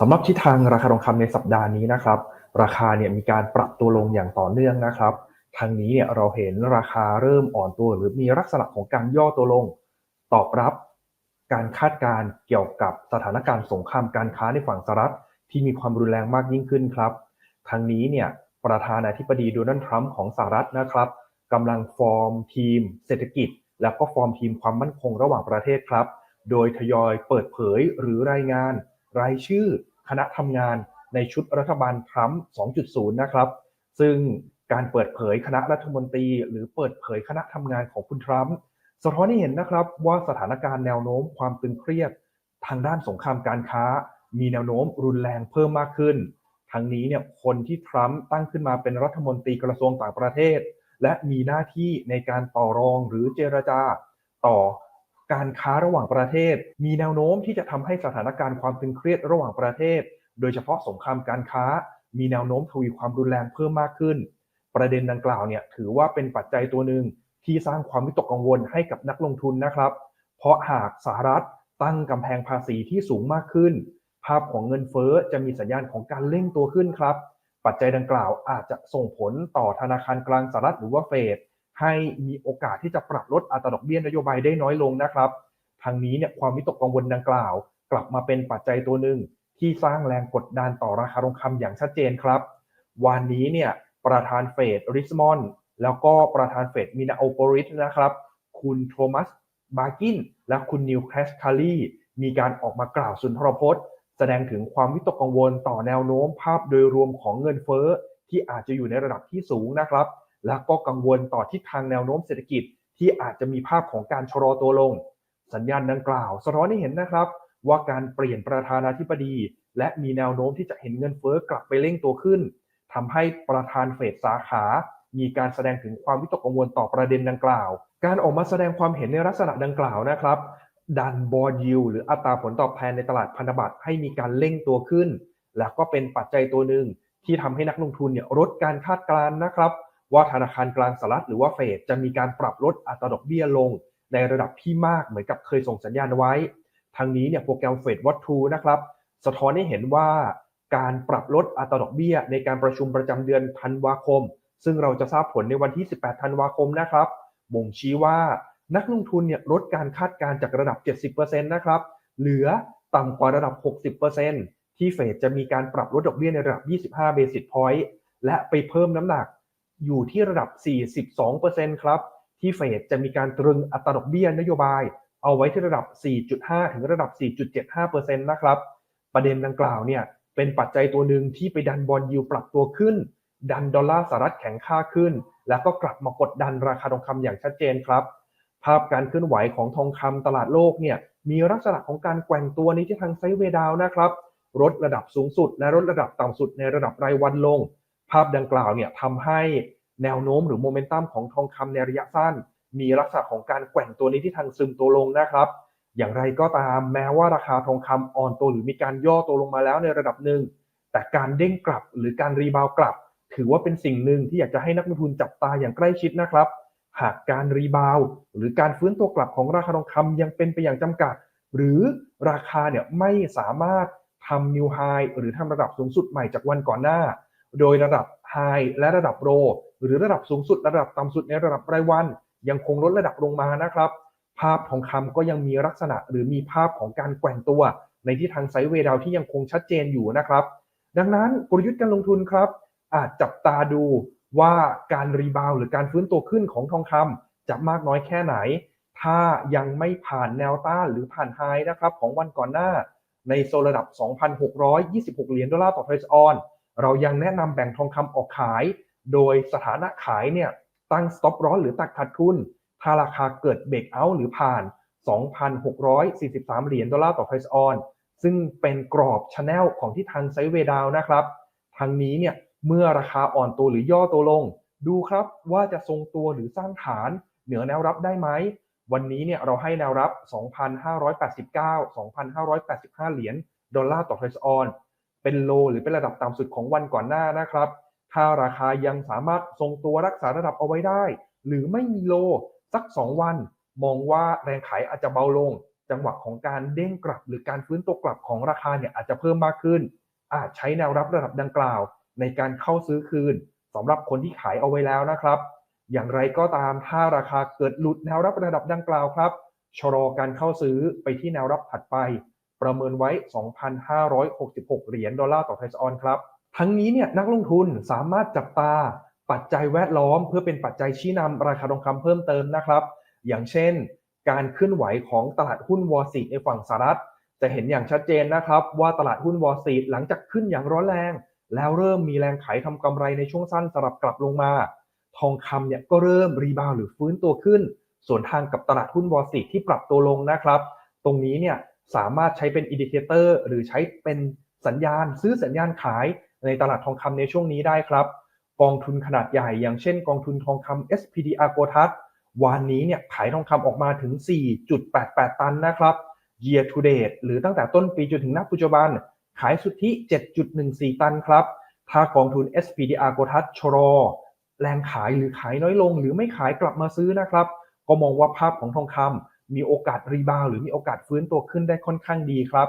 สำหรับทิศทางราคาทองคำในสัปดาห์นี้นะครับ ราคาเนี่ยมีการปรับตัวลงอย่างต่อเนื่องนะครับ ทางนี้เนี่ยเราเห็นราคาเริ่มอ่อนตัว หรือมีลักษณะของการย่อตัวลง ตอบรับการคาดการณ์เกี่ยวกับสถานการณ์สงครามการค้าในฝั่งสหรัฐที่มีความรุนแรงมากยิ่งขึ้นครับ ทางนี้เนี่ยประธานาธิบดีโดนัลด์ทรัมป์ของสหรัฐนะครับกำลังฟอร์มทีม เศรษฐกิจ แล้วก็ฟอร์มทีมความมั่นคงระหว่างประเทศครับ โดยทยอยเปิดเผยหรือรายงาน รายชื่อ คณะทำงานในชุดรัฐบาลทรัมป์ 2.0 นะครับ ซึ่งการเปิดเผยคณะรัฐมนตรี หรือเปิดเผยคณะทำงานของคุณทรัมป์สะท้อนให้เห็นนะครับว่าสถานการณ์แนวโน้มความตึงเครียด ทางด้านสงครามการค้า มีแนวโน้มรุนแรงเพิ่มมากขึ้น ทั้งนี้เนี่ยคนที่ทรัมป์ตั้งขึ้นมาเป็นรัฐมนตรีกระทรวงต่างประเทศ และมีหน้าที่ในการต่อรองหรือเจรจาต่อ การค้าระหว่างประเทศ มีแนวโน้มที่จะทำให้สถานการณ์ความตึงเครียดระหว่างประเทศ โดยเฉพาะสงครามการค้า มีแนวโน้มทวีความรุนแรงเพิ่มมากขึ้น ประเด็นดังกล่าวเนี่ยถือว่าเป็นปัจจัยตัวหนึ่งที่สร้างความวิตกกังวลให้กับนักลงทุนนะครับ เพราะหากสหรัฐตั้งกำแพงภาษีที่สูงมากขึ้น ภาพของเงินเฟ้อจะมีสัญญาณของการเร่งตัวขึ้นครับ ปัจจัยดังกล่าวอาจจะส่งผลต่อธนาคารกลางสหรัฐหรือว่าเฟด ให้มีโอกาสที่จะปรับลดอัตราดอกเบี้ยนโยบายได้น้อยลงนะครับทางนี้เนี่ยความวิตกกังวลดังกล่าว กลับมาเป็นปัจจัยตัวหนึ่งที่สร้างแรงกดดันต่อราคาทองคำอย่างชัดเจนครับ วันนี้เนี่ยประธานเฟดริสมอนแล้วก็ประธานเฟดมินาโอปริสนะครับ คุณโทมัสบาร์กินและคุณนิวแคสคารีมีการออกมากล่าวสุนทรพจน์ แสดงถึงความวิตกกังวลต่อแนวโน้มภาพโดยรวมของเงินเฟ้อที่อาจจะอยู่ในระดับที่สูงนะครับ และก็กังวลต่อทิศทางแนวโน้มเศรษฐกิจที่อาจจะมีภาพของการชะลอตัวลง สัญญาณดังกล่าว สะท้อนให้เห็นนะครับ ว่าการเปลี่ยนประธานาธิบดี และมีแนวโน้มที่จะเห็นเงินเฟ้อกลับไปเร่งตัวขึ้นทำให้ประธานเฟดสาขา มีการแสดงถึงความวิตกกังวลต่อประเด็นดังกล่าว การออกมาแสดงความเห็นในลักษณะดังกล่าวนะครับดันบอลยิวหรืออัตราผลตอบแทนในตลาดพันธบัตรให้มีการเร่งตัวขึ้น แล้วก็เป็นปัจจัยตัวหนึ่งที่ทำให้นักลงทุนเนี่ยลดการคาดการณ์นะครับ ว่าธนาคารกลางสหรัฐหรือว่าเฟดจะมีการปรับลดอัตราดอกเบี้ยลง ในระดับที่มากเหมือนกับเคยส่งสัญญาณไว้ ทางนี้เนี่ยโปรแกรมเฟดวัตทูนะครับสะท้อนให้เห็นว่าการปรับลดอัตราดอกเบี้ย ในการประชุมประจำเดือนธันวาคม ซึ่งเราจะทราบผลในวันที่ 18 ธันวาคมนะครับบ่งชี้ว่านักลงทุนเนี่ยลดการคาดการณ์จากระดับ 70%นะครับเหลือต่ำกว่าระดับ 60%ที่เฟดจะมีการปรับลดดอกเบี้ยในระดับ 25 เบสิสพอยต์และไปเพิ่มน้ำหนัก อยู่ที่ระดับ 42%ครับ ที่เฟดจะมีการตรึงอัตราดอกเบี้ยนโยบาย เอาไว้ที่ระดับ 4.5 ถึงระดับ 4.75%นะครับ ประเด็นดังกล่าวเนี่ยเป็นปัจจัยตัวหนึ่งที่ไปดันบอลยิวปรับตัวขึ้น ดันดอลลาร์สหรัฐแข็งค่าขึ้น แล้วก็กลับมากดดันราคาทองคำอย่างชัดเจนครับ ภาพการเคลื่อนไหวของทองคำตลาดโลกเนี่ยมีลักษณะของการแกว่งตัวในทิศทางไซด์เวดาวนะครับลดระดับสูงสุดและลดระดับต่ำสุดในระดับรายวันลง ภาพดังกล่าวเนี่ยทำให้แนวโน้มหรือโมเมนตัมของทองคำในระยะสั้น มีลักษณะของการแกว่งตัวในทิศทางซึมตัวลงนะครับ อย่างไรก็ตามแม้ว่าราคาทองคำอ่อนตัวหรือมีการย่อตัวลงมาแล้วในระดับหนึ่งแต่การเด้งกลับหรือการรีบาวกลับ ถือว่าเป็นสิ่งหนึ่งที่อยากจะให้นักลงทุนจับตาอย่างใกล้ชิดนะครับ หากการรีบาวหรือการฟื้นตัวกลับของราคาทองคำยังเป็นไปอย่างจำกัด หรือราคาเนี่ยไม่สามารถทำนิวไฮหรือทำระดับสูงสุดใหม่จากวันก่อนหน้า โดยระดับไฮและระดับโรหรือระดับสูงสุดระดับต่ำสุดในระดับรายวัน ยังคงลดระดับลงมานะครับ ภาพทองคำก็ยังมีลักษณะหรือมีภาพของการแกว่งตัว ในที่ทางไซด์เวดาวที่ยังคงชัดเจนอยู่นะครับ ดังนั้นกลยุทธ์การลงทุนครับ อาจจับตาดูว่าการรีบาวหรือการฟื้นตัวขึ้นของทองคำจะมากน้อยแค่ไหน ถ้ายังไม่ผ่านแนวต้านหรือผ่านไฮนะครับของวันก่อนหน้า ในโซนระดับ 2,626 เหรียญดอลลาร์ต่อทรัสออน เรายังแนะนำแบ่งทองคำออกขาย โดยสถานะขายเนี่ยตั้งสต็อปร้อนหรือตักขาดทุน ถ้าราคาเกิดเบรกเอาท์หรือผ่าน 2,643 เหรียญดอลลาร์ต่อทรัสออนซึ่งเป็นกรอบชแนลของที่ทางไซเวดาวนะครับ ทางนี้เนี่ยเมื่อราคาอ่อนตัวหรือย่อตัวลง ดูครับว่าจะทรงตัวหรือสร้างฐานเหนือแนวรับได้ไหม วันนี้เนี่ยเราให้แนวรับ 2,589 2,585 เหรียญดอลลาร์ต่อเทรซออน เป็นโลหรือเป็นระดับต่ำสุดของวันก่อนหน้านะครับ ถ้าราคายังสามารถทรงตัวรักษาระดับเอาไว้ได้ หรือไม่มีโลสัก 2 วัน มองว่าแรงขายอาจจะเบาลง จังหวะของการเด้งกลับ หรือการฟื้นตัวกลับของราคาเนี่ยอาจจะเพิ่มมากขึ้น อาจใช้แนวรับระดับดังกล่าว ในการเข้าซื้อคืนสำหรับคนที่ขายเอาไว้แล้วนะครับ อย่างไรก็ตามถ้าราคาเกิดหลุดแนวรับระดับดังกล่าวครับชะลอการเข้าซื้อไปที่แนวรับถัดไป ประเมินไว้ 2,566 เหรียญดอลลาร์ต่อไทยออนครับ ทั้งนี้เนี่ยนักลงทุนสามารถจับตาปัจจัยแวดล้อม เพื่อเป็นปัจจัยชี้นำราคาทองคำเพิ่มเติมนะครับ อย่างเช่น การเคลื่อนไหวของตลาดหุ้นวอลซีในฝั่งสหรัฐ จะเห็นอย่างชัดเจนนะครับ ว่าตลาดหุ้นวอลซีหลังจากขึ้นอย่างร้อนแรง แล้วเริ่มมีแรงขายทำกำไรในช่วงสั้นสลับกลับลงมา ทองคำเนี่ยก็เริ่มรีบาวหรือฟื้นตัวขึ้น ส่วนทางกับตลาดหุ้นวอลซีที่ปรับตัวลงนะครับ ตรงนี้เนี่ย สามารถใช้เป็นอินดิเคเตอร์หรือใช้เป็นสัญญาณ ซื้อสัญญาณขายในตลาดทองคำในช่วงนี้ได้ครับ กองทุนขนาดใหญ่อย่างเช่นกองทุนทองคำ SPDR โกทัสวันนี้เนี่ยขายทองคำออกมาถึง 4.88 ตันนะครับ year to date หรือตั้งแต่ต้นปีจนถึงณปัจจุบัน ขายสุทธิ 7.14 ตันครับ ถ้ากองทุน SPDR โกทัสชะลอแรงขายหรือขายน้อยลง หรือไม่ขายกลับมาซื้อนะครับ ก็มองว่าภาพของทองคำ มีโอกาสรีบาวหรือมีโอกาสฟื้นตัวขึ้นได้ค่อนข้างดีครับ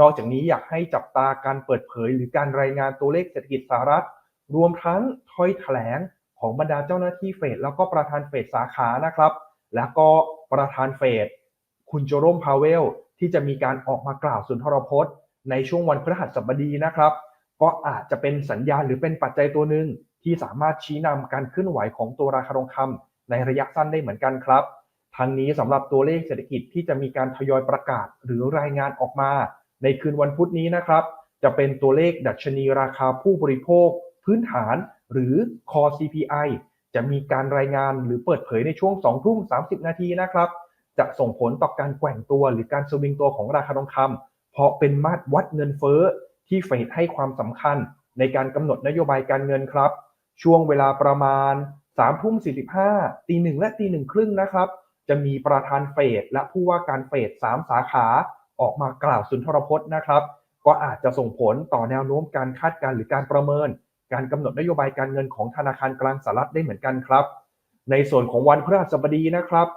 นอกจากนี้อยากให้จับตาการเปิดเผย หรือการรายงานตัวเลขเศรษฐกิจสหรัฐ รวมทั้งถ้อยแถลงของบรรดาเจ้าหน้าที่เฟดแล้วก็ประธานเฟดสาขานะครับ แล้วก็ประธานเฟดคุณโจโรมพาวเวลที่จะมีการออกมากล่าวสุนทรพจน์ ในช่วงวันพฤหัสบดีนะครับ ก็อาจจะเป็นสัญญาณหรือเป็นปัจจัยตัวหนึ่งที่สามารถชี้นำการเคลื่อนไหวของตัวราคาทองคำในระยะสั้นได้เหมือนกันครับ ทั้งนี้สำหรับตัวเลขเศรษฐกิจที่จะมีการทยอยประกาศหรือรายงานออกมา ในคืนวันพุธนี้นะครับ จะเป็นตัวเลขดัชนีราคาผู้บริโภค พื้นฐาน หรือ Core CPI จะมีการรายงานหรือเปิดเผยในช่วง2ทุ่ม30 นาทีนะครับ จะส่งผลต่อการแกว่งตัวหรือการสวิงตัวของราคาทองคำเพราะเป็นมาตรวัดเงินเฟ้อที่เฟดให้ความสำคัญ ในการกำหนดนโยบายการเงินครับ ช่วงเวลาประมาณ3ทุ่ม45ตีหนึ่งและตีหนึ่งครึ่งนะครับ จะมีประธานเฟดและผู้ว่าการเฟด3สาขาออกมากล่าวสุนทรพจน์นะครับ ก็อาจจะส่งผลต่อแนวโน้มการคาดการณ์หรือการประเมิน การกำหนดนโยบายการเงินของธนาคารกลางสหรัฐได้เหมือนกันครับ ในส่วนของวันพฤหัสบดีนะครับ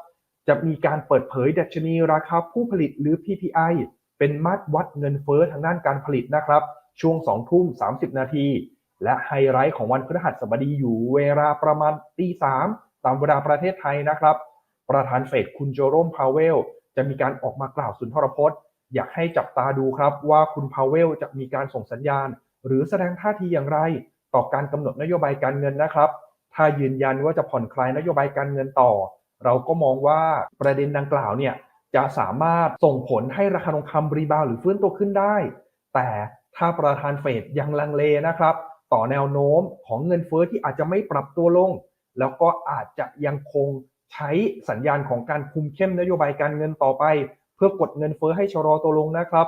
จะมีการเปิดเผยดัชนีราคาผู้ผลิตหรือ PPI เป็นมาตรวัดเงินเฟ้อทางด้านการผลิตนะครับ ช่วง2ทุ่ม30 นาที และไฮไลท์ของวันพฤหัสบดีอยู่เวลาประมาณตีสามตามเวลาประเทศไทยนะครับ ประธานเฟดคุณโจโรมพาวเวลจะมีการออกมากล่าวสุนทรพจน์ อยากให้จับตาดูครับว่าคุณพาวเวลจะมีการส่งสัญญาณ หรือแสดงท่าทีอย่างไรต่อการกำหนดนโยบายการเงินนะครับ ถ้ายืนยันว่าจะผ่อนคลายนโยบายการเงินต่อ เราก็มองว่าประเด็นดังกล่าวเนี่ยจะสามารถส่งผลให้ราคาทองคำรีบาวหรือฟื้นตัวขึ้นได้ แต่ถ้าประธานเฟดยังลังเลนะครับ ต่อแนวโน้มของเงินเฟ้อที่อาจจะไม่ปรับตัวลง แล้วก็อาจจะยังคง ใช้สัญญาณของการคุมเข้มนโยบายการเงินต่อไป เพื่อกดเงินเฟ้อให้ชะลอตัวลงนะครับ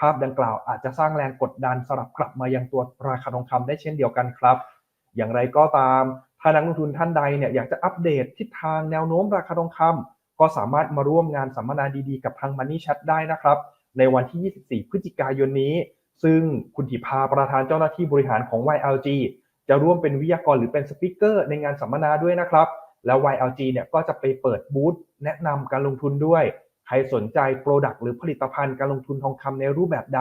ภาพดังกล่าวอาจจะสร้างแรงกดดันสลับกลับมายังตัวราคาทองคำได้เช่นเดียวกันครับ อย่างไรก็ตาม ถ้านักลงทุนท่านใดเนี่ยอยากจะอัปเดตทิศทางแนวโน้มราคาทองคำก็สามารถมาร่วมงานสัมมนาดีๆ กับทาง Money Chat ได้นะครับ ในวันที่ 24 พฤศจิกายนนี้ ซึ่งคุณถิพาประธานเจ้าหน้าที่บริหารของ YLG จะร่วมเป็นวิทยากรหรือเป็นสปิเกอร์ในงานสัมมนาด้วยนะครับ แล้ว YLG เนี่ยก็จะไปเปิดบูธแนะนำการลงทุนด้วย ใครสนใจโปรดักต์หรือผลิตภัณฑ์การลงทุนทองคำในรูปแบบใด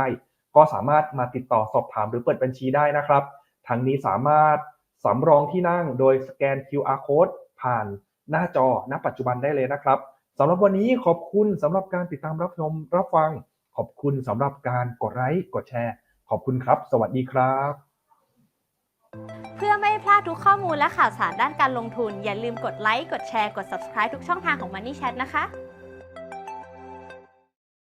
ก็สามารถมาติดต่อสอบถามหรือเปิดบัญชีได้นะครับ ทั้งนี้สามารถสำรองที่นั่งโดยสแกน QR code ผ่านหน้าจอณ ปัจจุบันได้เลยนะครับสำหรับวันนี้ขอบคุณสำหรับการติดตามรับชมรับฟัง ขอบคุณสำหรับการกดไลค์กดแชร์ ขอบคุณครับ สวัสดีครับ พลาดทุกข้อมูลและข่าวสารด้านการลงทุน อย่าลืมกดไลค์ กดแชร์ กด subscribe ทุกช่องทางของ Money Chat นะคะ